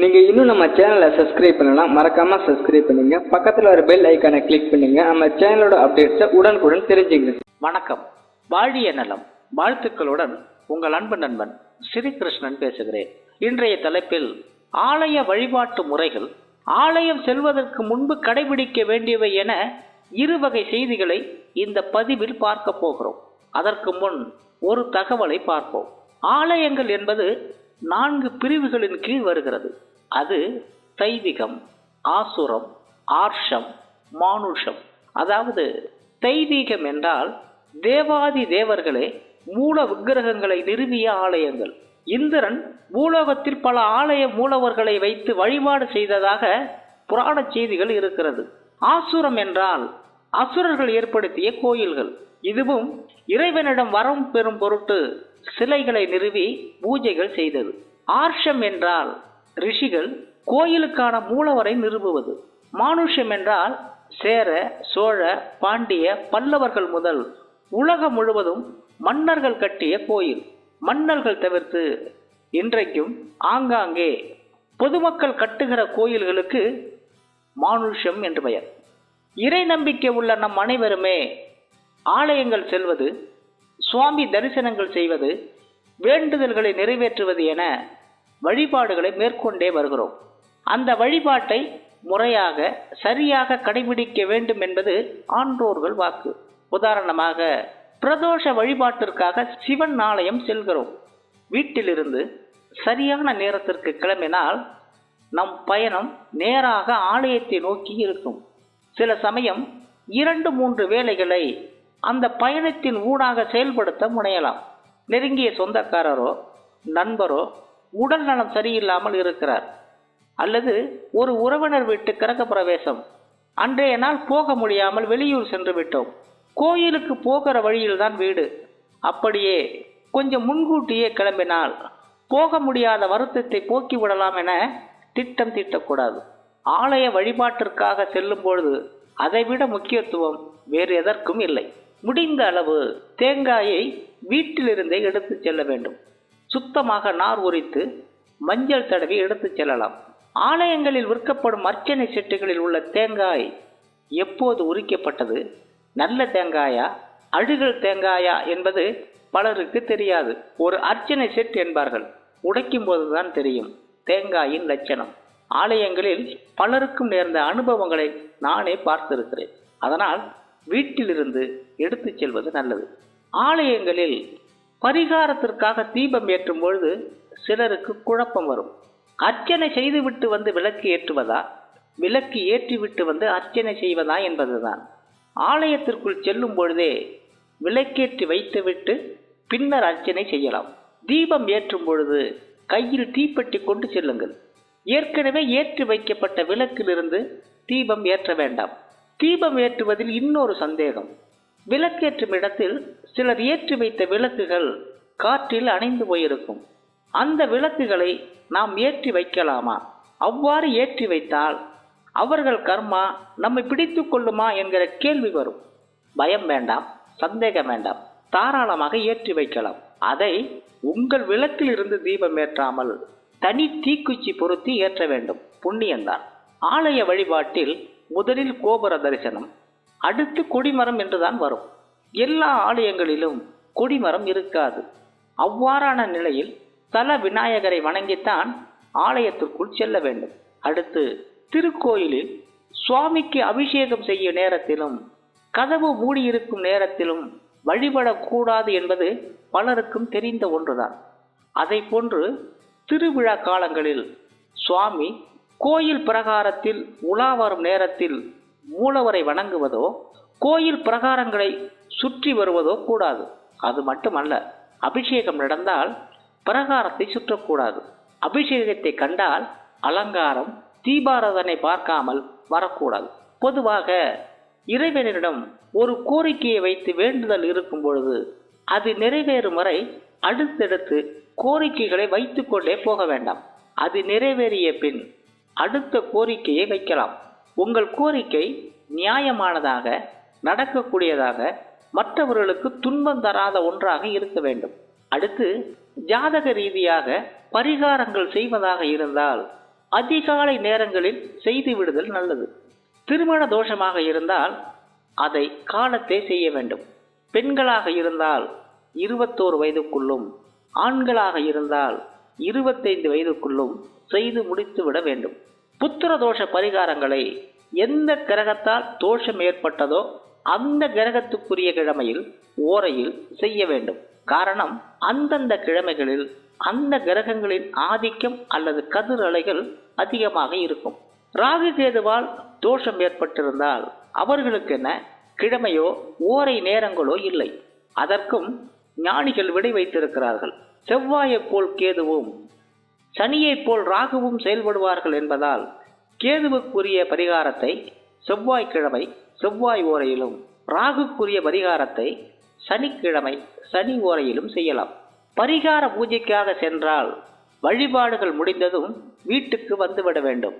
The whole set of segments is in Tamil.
நீங்கள் இன்னும் நம்ம சேனலை சப்ஸ்கிரைப் பண்ணலாம் மறக்காம சப்ஸ்கிரைப் பண்ணுங்க. பக்கத்தில் ஒரு பெல் ஐக்கானை கிளிக் பண்ணுங்க. நம்ம சேனலோட அப்டேட்ஸை உடனுக்குடன் தெரிஞ்சுங்க வணக்கம். வாழிய நலம். வாழ்த்துக்களுடன் உங்கள் அன்பு நண்பன் ஸ்ரீகிருஷ்ணன் பேசுகிறேன். இன்றைய தலைப்பில் ஆலய வழிபாட்டு முறைகள் ஆலயம் செல்வதற்கு முன்பு கடைபிடிக்க வேண்டியவை என இரு வகை செய்திகளை இந்த பதிவில் பார்க்க போகிறோம். அதற்கு முன் ஒரு தகவலை பார்ப்போம். ஆலயங்கள் என்பது நான்கு பிரிவுகளின் கீழ் வருகிறது. அது தைவிகம் ஆசுரம் ஆர்ஷம் மானுஷம். அதாவது தெய்வீகம் என்றால் தேவாதி தேவர்களே மூல விக்கிரகங்களை நிறுவிய ஆலயங்கள். இந்திரன் பூலோகத்தில் பல ஆலய மூலவர்களை வைத்து வழிபாடு செய்ததாக புராண செய்திகள் இருக்கிறது. ஆசுரம் என்றால் அசுரர்கள் ஏற்படுத்திய கோயில்கள். இதுவும் இறைவனிடம் வரம் பெறும் பொருட்டு சிலைகளை நிறுவி பூஜைகள் செய்தது. ஆர்ஷம் என்றால் ரிஷிகள் கோயிலுக்கான மூலவரை நிறுவுவது. மானுஷம் என்றால் சேர சோழ பாண்டிய பல்லவர்கள் முதல் உலகம் முழுவதும் மன்னர்கள் கட்டிய கோயில். மன்னர்கள் தவிர்த்து இன்றைக்கும் ஆங்காங்கே பொதுமக்கள் கட்டுகிற கோயில்களுக்கு மானுஷம் என்று பெயர். இறை நம்பிக்கை உள்ள நம் அனைவருமே ஆலயங்கள் செல்வது சுவாமி தரிசனங்கள் செய்வது வேண்டுதல்களை நிறைவேற்றுவது என வழிபாடுகளை மேற்கொண்டே வருகிறோம். அந்த வழிபாட்டை முறையாக சரியாக கடைபிடிக்க வேண்டும் என்பது ஆன்றோர்கள் வாக்கு. உதாரணமாக பிரதோஷ வழிபாட்டிற்காக சிவன் ஆலயம் செல்கிறோம். வீட்டிலிருந்து சரியான நேரத்திற்கு கிளம்பினால் நம் பயணம் நேராக ஆலயத்தை நோக்கி இருக்கும். சில சமயம் இரண்டு மூன்று வேலைகளை அந்த பயணத்தின் ஊடாக செயல்படுத்த முனையலாம். நெருங்கிய சொந்தக்காரரோ நண்பரோ உடல் நலம் சரியில்லாமல் இருக்கிறார். அல்லது ஒரு உறவினர் வீட்டு கிரக பிரவேசம். அன்றைய நாள் போக முடியாமல் வெளியூர் சென்று விட்டோம். கோயிலுக்கு போகிற வழியில்தான் வீடு. அப்படியே கொஞ்சம் முன்கூட்டியே கிளம்பினால் போக முடியாத வருத்தத்தை போக்கி விடலாம் என திட்டம் தீட்டக்கூடாது. ஆலய வழிபாட்டிற்காக செல்லும் பொழுது அதைவிட முக்கியத்துவம் வேறு எதற்கும் இல்லை. முடிந்த அளவு தேங்காயை வீட்டிலிருந்தே எடுத்துச் செல்ல வேண்டும். சுத்தமாக நார் உரித்து மஞ்சள் தடவி எடுத்து செல்லலாம். ஆலயங்களில் விற்கப்படும் அர்ச்சனை செட்டுகளில் உள்ள தேங்காய் எப்போது உரிக்கப்பட்டது? நல்ல தேங்காயா? அழுகல் தேங்காயா என்பது பலருக்கு தெரியாது. ஒரு அர்ச்சனை செட் என்பார்கள். உடைக்கும் போதுதான் தெரியும். தேங்காயின் லட்சணம். ஆலயங்களில் பலருக்கும் நேர்ந்த அனுபவங்களை நானே பார்த்திருக்கிறேன். அதனால் வீட்டிலிருந்து எடுத்துச் செல்வது நல்லது. ஆலயங்களில் பரிகாரத்திற்காக தீபம் ஏற்றும் பொழுது சிலருக்கு குழப்பம் வரும். அர்ச்சனை செய்துவிட்டு வந்து விளக்கு ஏற்றுவதா? விளக்கு ஏற்றிவிட்டு வந்து அர்ச்சனை செய்வதா என்பதுதான். ஆலயத்திற்குள் செல்லும் பொழுதே விளக்கேற்றி வைத்துவிட்டு பின்னர் அர்ச்சனை செய்யலாம். தீபம் ஏற்றும் பொழுது கையில் தீப்பெட்டி கொண்டு செல்லுங்கள். ஏற்கனவே ஏற்றி வைக்கப்பட்ட விளக்கிலிருந்து தீபம் ஏற்ற வேண்டாம். தீபம் ஏற்றுவதில் இன்னொரு சந்தேகம். விளக்கேற்றும் இடத்தில் சிலர் ஏற்றி வைத்த விளக்குகள் காற்றில் அணைந்து போயிருக்கும். அந்த விளக்குகளை நாம் ஏற்றி வைக்கலாமா? அவ்வாறு ஏற்றி வைத்தால் அவர்கள் கர்மா நம்மை பிடித்து கொள்ளுமா என்கிற கேள்வி வரும். பயம் வேண்டாம் சந்தேகம் வேண்டாம். தாராளமாக ஏற்றி வைக்கலாம். அதை உங்கள் விளக்கில் இருந்து தீபம் ஏற்றாமல் தனி தீக்குச்சி பொருத்தி ஏற்ற வேண்டும். புண்ணியந்தான் ஆலய வழிபாட்டில் முதலில் கோபுர தரிசனம் அடுத்து கொடிமரம் என்றுதான் வரும். எல்லா ஆலயங்களிலும் கொடிமரம் இருக்காது. அவ்வாறான நிலையில் தல விநாயகரை வணங்கித்தான் ஆலயத்திற்குள் செல்ல வேண்டும். அடுத்து திருக்கோயிலில் சுவாமிக்கு அபிஷேகம் செய்ய நேரத்திலும் கதவு மூடியிருக்கும் நேரத்திலும் வழிபடக்கூடாது என்பது பலருக்கும் தெரிந்த ஒன்றுதான். அதை போன்று திருவிழா காலங்களில் சுவாமி கோயில் பிரகாரத்தில் உலா வரும் நேரத்தில் மூலவரை வணங்குவதோ கோயில் பிரகாரங்களை சுற்றி வருவதோ கூடாது. அது மட்டுமல்ல அபிஷேகம் நடந்தால் பிரகாரத்தை சுற்றக்கூடாது. அபிஷேகத்தை கண்டால் அலங்காரம் தீபாராதனை பார்க்காமல் வரக்கூடாது. பொதுவாக இறைவனிடம் ஒரு கோரிக்கையை வைத்து வேண்டுதல் இருக்கும் பொழுது அது நிறைவேறும் வரை அடுத்தடுத்து கோரிக்கைகளை வைத்துக்கொண்டே போக வேண்டாம். அது நிறைவேறிய பின் அடுத்த கோரிக்கையை வைக்கலாம். உங்கள் கோரிக்கை நியாயமானதாக நடக்கக்கூடியதாக மற்றவர்களுக்கு துன்பம் தராத ஒன்றாக இருக்க வேண்டும். அடுத்து ஜாதக ரீதியாக பரிகாரங்கள் செய்வதாக இருந்தால் அதிகாலை நேரங்களில் செய்து விடுதல் நல்லது. திருமண தோஷமாக இருந்தால் அதை காலத்தே செய்ய வேண்டும். பெண்களாக இருந்தால் இருபத்தோரு வயதுக்குள்ளும் ஆண்களாக இருந்தால் இருபத்தைந்து வயதுக்குள்ளும் செய்து முடித்து விட வேண்டும். புத்திர தோஷ பரிகாரங்களை எந்த கிரகத்தால் தோஷம் ஏற்பட்டதோ அந்த கிரகத்துக்குரிய கிழமையில் ஓரையில் செய்ய வேண்டும். காரணம் அந்தந்த கிழமைகளில் அந்த கிரகங்களின் ஆதிக்கம் அல்லது கதிர் அலைகள் அதிகமாக இருக்கும். ராகு கேதுவால் தோஷம் ஏற்பட்டிருந்தால் அவர்களுக்கென கிழமையோ ஓரை நேரங்களோ இல்லை. அதற்கும் ஞானிகள் விடை வைத்திருக்கிறார்கள். செவ்வாயைப் போல் கேதுவும் சனியைப் போல் ராகுவும் செயல்படுவார்கள் என்பதால் கேதுவுக்குரிய பரிகாரத்தை செவ்வாய்க்கிழமை செவ்வாய் ஓரையிலும் ராகுக்குரிய பரிகாரத்தை சனிக்கிழமை சனி ஓரையிலும் செய்யலாம். பரிகார பூஜைக்காக சென்றால் வழிபாடுகள் முடிந்ததும் வீட்டுக்கு வந்துவிட வேண்டும்.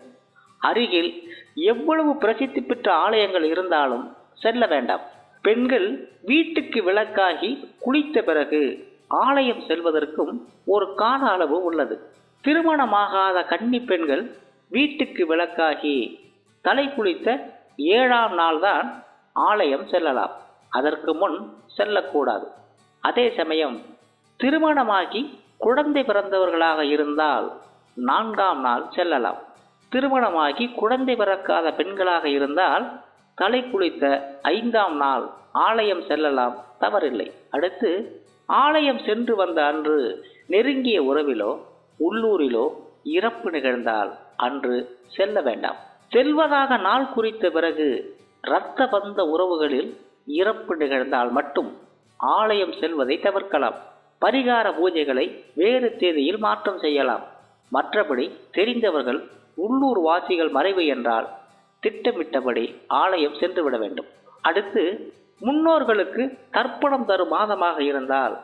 அருகில் எவ்வளவு பிரசித்தி பெற்ற ஆலயங்கள் இருந்தாலும் செல்ல வேண்டாம். பெண்கள் வீட்டுக்கு விளக்காகி குளித்த பிறகு ஆலயம் செல்வதற்கும் ஒரு கால அளவு உள்ளது. திருமணமாகாத கன்னி பெண்கள் வீட்டுக்கு விளக்காகி தலை குளித்த ஏழாம் நாள்தான் ஆலயம் செல்லலாம். அதற்கு முன் செல்லக்கூடாது. அதே சமயம் திருமணமாகி குழந்தை பிறந்தவர்களாக இருந்தால் நான்காம் நாள் செல்லலாம். திருமணமாகி குழந்தை பிறக்காத பெண்களாக இருந்தால் தலை குளித்த ஐந்தாம் நாள் ஆலயம் செல்லலாம் தவறில்லை. அடுத்து ஆலயம் சென்று வந்த அன்று நெருங்கிய உறவிலோ உள்ளூரிலோ இறப்பு நிகழ்ந்தால் அன்று செல்ல வேண்டாம். செல்வதாக நாள் குறித்த பிறகு இரத்த பந்த உறவுகளில் இறப்பு நிகழ்ந்தால் மட்டும் ஆலயம் செல்வதை தவிர்க்கலாம். பரிகார பூஜைகளை வேறு தேதியில் மாற்றம் செய்யலாம். மற்றபடி தெரிந்தவர்கள் உள்ளூர் வாசிகள் மறைவு என்றால் திட்டமிட்டபடி ஆலயம் சென்று விட வேண்டும். அடுத்து முன்னோர்களுக்கு தர்ப்பணம் தரும் மாதமாக இருந்தால்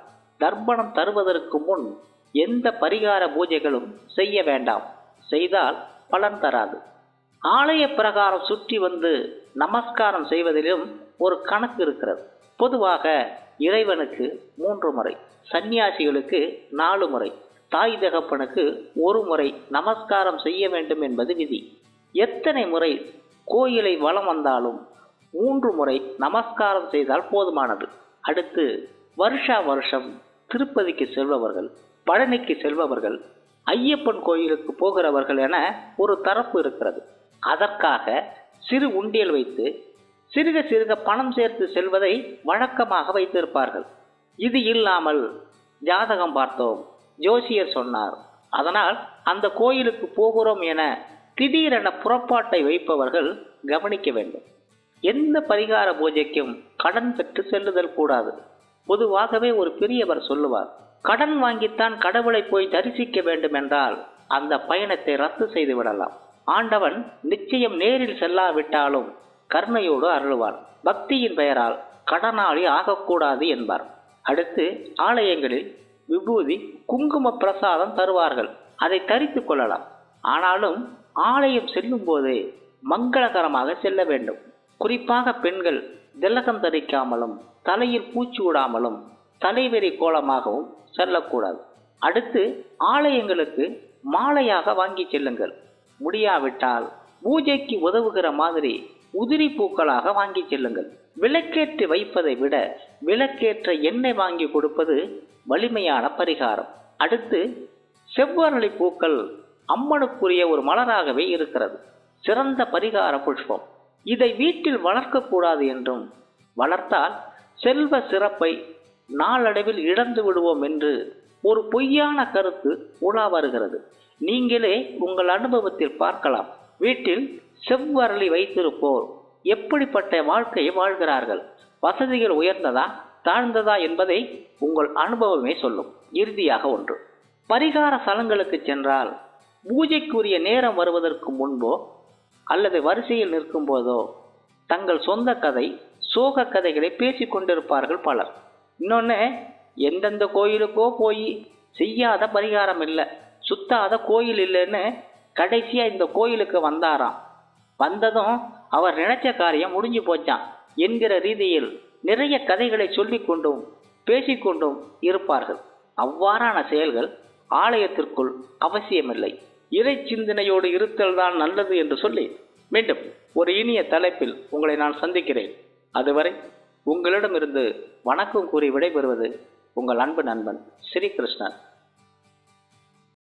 தர்ப்பணம் தருவதற்கு முன் எந்த பரிகார பூஜைகளும் செய்ய வேண்டாம். செய்தால் பலன் தராது. ஆலய பிரகாரம் சுற்றி வந்து நமஸ்காரம் செய்வதிலும் ஒரு கணக்கு இருக்கிறது. பொதுவாக இறைவனுக்கு மூன்று முறை சன்னியாசிகளுக்கு நாலு முறை தாய் தகப்பனுக்கு ஒரு முறை நமஸ்காரம் செய்ய வேண்டும் என்பது விதி. எத்தனை முறை கோயிலை வலம் வந்தாலும் மூன்று முறை நமஸ்காரம் செய்தால் போதுமானது. அடுத்து வருஷா வருஷம் திருப்பதிக்கு செல்பவர்கள் பழனிக்கு செல்பவர்கள் ஐயப்பன் கோயிலுக்கு போகிறவர்கள் என ஒரு தரப்பு இருக்கிறது. அதற்காக சிறு உண்டியல் வைத்து சிறுக சிறுக பணம் சேர்த்து செல்வதை வழக்கமாக வைத்திருப்பார்கள். இது இல்லாமல் ஜாதகம் பார்த்தோம். ஜோசியர் சொன்னார் அதனால் அந்த கோயிலுக்கு போகிறோம் என திடீரென புறப்பாட்டை வைப்பவர்கள் கவனிக்க வேண்டும். எந்த பரிகார பூஜைக்கும் கடன் பெற்று செல்லுதல் கூடாது. பொதுவாகவே ஒரு பெரியவர் சொல்லுவார் கடன் வாங்கித்தான் கடவுளை போய் தரிசிக்க வேண்டும் என்றால் அந்த பயணத்தை ரத்து செய்து விடலாம். ஆண்டவன் நிச்சயம் நேரில் செல்லாவிட்டாலும் கருணையோடு அருள்வார் பக்தியின் பெயரால் கடனாளி ஆகக்கூடாது என்பார். அடுத்து ஆலயங்களில் விபூதி குங்கும பிரசாதம் தருவார்கள். அதை தரித்து கொள்ளலாம். ஆனாலும் ஆலயம் செல்லும் போதே மங்களகரமாக செல்ல வேண்டும். குறிப்பாக பெண்கள் திலகம் தரிக்காமலும் தலையில் பூச்சி விடாமலும் தலைவெறி கோலமாகவும் செல்லக்கூடாது. அடுத்து ஆலயங்களுக்கு மாலையாக வாங்கி செல்லுங்கள். முடியாவிட்டால் பூஜைக்கு உதவுகிற மாதிரி உதிரி பூக்களாக வாங்கி செல்லுங்கள். விளக்கேற்றி வைப்பதை விட விளக்கேற்ற எண்ணெய் வாங்கி கொடுப்பது வலிமையான பரிகாரம். அடுத்து செவ்வரளி பூக்கள் அம்மனுக்குரிய ஒரு மலராகவே இருக்கிறது. சிறந்த பரிகார புஷ்பம். இதை வீட்டில் வளர்க்கக்கூடாது என்றும் வளர்த்தால் செல்வ சிறப்பை நாளடைவில் இழந்து விடுவோம் என்று ஒரு பொய்யான கருத்து உலா வருகிறது. நீங்களே உங்கள் அனுபவத்தில் பார்க்கலாம். வீட்டில் செவ்வரளி வைத்திருப்போர் எப்படிப்பட்ட வாழ்க்கையை வாழ்கிறார்கள்? வசதிகள் உயர்ந்ததா தாழ்ந்ததா என்பதை உங்கள் அனுபவமே சொல்லும். இறுதியாக ஒன்று. பரிகார சலங்களுக்கு சென்றால் பூஜைக்குரிய நேரம் வருவதற்கு முன்போ அல்லது வரிசையில் நிற்கும் போதோ தங்கள் சொந்த கதை சோக கதைகளை பேசி கொண்டிருப்பார்கள் பலர். இன்னொன்று எந்தெந்த கோயிலுக்கோ போய் செய்யாத பரிகாரம் இல்லை சுத்தாத கோயில் இல்லைன்னு கடைசியாக இந்த கோயிலுக்கு வந்தாராம். வந்ததும் அவர் நினைச்ச காரியம் முடிஞ்சு போச்சான் என்கிற ரீதியில் நிறைய கதைகளை சொல்லிக்கொண்டும் பேசிக்கொண்டும் இருப்பார்கள். அவ்வாறான செயல்கள் ஆலயத்திற்குள் அவசியமில்லை. இறை சிந்தனையோடு இருத்தல் தான் நல்லது என்று சொல்லி மீண்டும் ஒரு இனிய தலைப்பில் உங்களை நான் சந்திக்கிறேன். அதுவரை உங்களிடமிருந்து வணக்கம் கூறி விடைபெறுவது உங்கள் அன்பு நண்பன் ஸ்ரீகிருஷ்ணன்